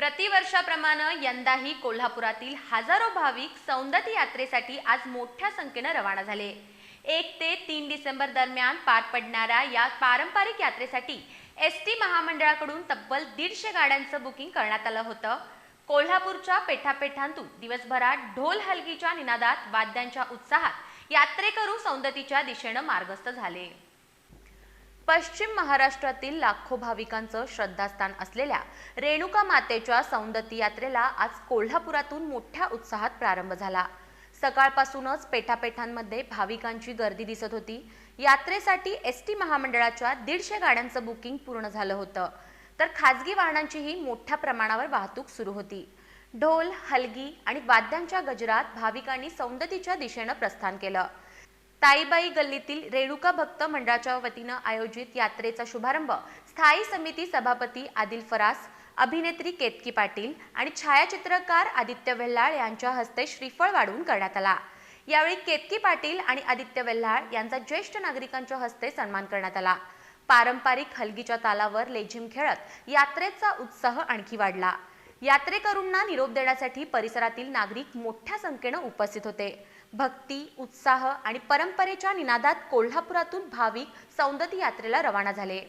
प्रतिवर्षाप्रमाणे यंदाही कोल्हापुरातील हजारो भाविक सौंदती यात्रेसाठी आज मोठ्या संख्येनं रवाना झाले. एक ते तीन डिसेंबर दरम्यान पार पडणाऱ्या या पारंपरिक यात्रेसाठी एस टी महामंडळाकडून तब्बल दीडशे गाड्यांचं बुकिंग करण्यात आलं होतं. कोल्हापूरच्या पेठापेठांतून दिवसभरात ढोल हलगीच्या निनादात वाद्यांच्या उत्साहात यात्रेकरू सौंदतीच्या दिशेनं मार्गस्थ झाले. पश्चिम महाराष्ट्रातील लाखो भाविकांचं श्रद्धास्थान असलेल्या रेणुका मातेच्या सौंदती यात्रेला आज कोल्हापुरातून मोठ्या उत्साहात प्रारंभ झाला. सकाळपासूनच पेठापेठांमध्ये भाविकांची गर्दी दिसत होती. यात्रेसाठी एस टी महामंडळाच्या दीडशे गाड्यांचं बुकिंग पूर्ण झालं होतं. तर खाजगी वाहनांचीही मोठ्या प्रमाणावर वाहतूक सुरू होती. ढोल हलगी आणि वाद्यांच्या गजरात भाविकांनी सौंदतीच्या दिशेनं प्रस्थान केलं. ताईबाई गल्लीतील रेणुका भक्त मंडळाच्या वतीनं आयोजित यात्रेचा शुभारंभ स्थायी समिती सभापती आदिल फरास अभिनेत्री केतकी पाटील आणि छायाचित्रकार आदित्य वेल्हाळ यांच्या हस्ते श्रीफळ वाढवून करण्यात आला. यावेळी केतकी पाटील आणि आदित्य वेल्हाळ यांचा ज्येष्ठ नागरिकांच्या हस्ते सन्मान करण्यात आला. पारंपरिक हलगीच्या तालावर लेझिम खेळत यात्रेचा उत्साह आणखी वाढला. यात्रेकरूंना निरोप देण्यासाठी परिसरातील नागरिक मोठ्या संख्येनं उपस्थित होते. भक्ती उत्साह आणि परंपरेच्या निनादात कोल्हापुरातून भाविक सौंदती यात्रेला रवाना झाले.